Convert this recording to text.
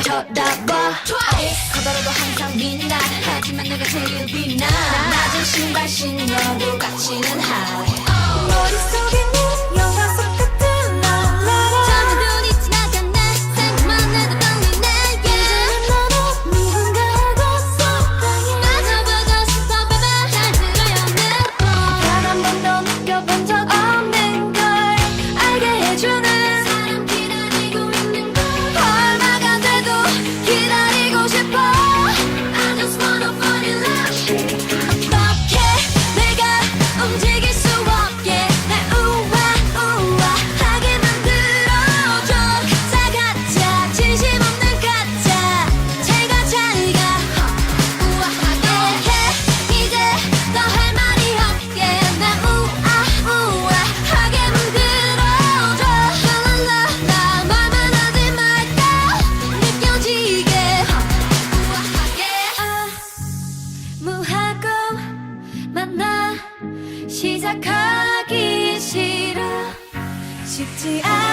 날 쳐다봐. Twice 커다로도 항상 빛나. 하지만 내가 제일 빛나. 낮은 신발 신어도 같이는 하 시작하기 싫어. 쉽지 않아.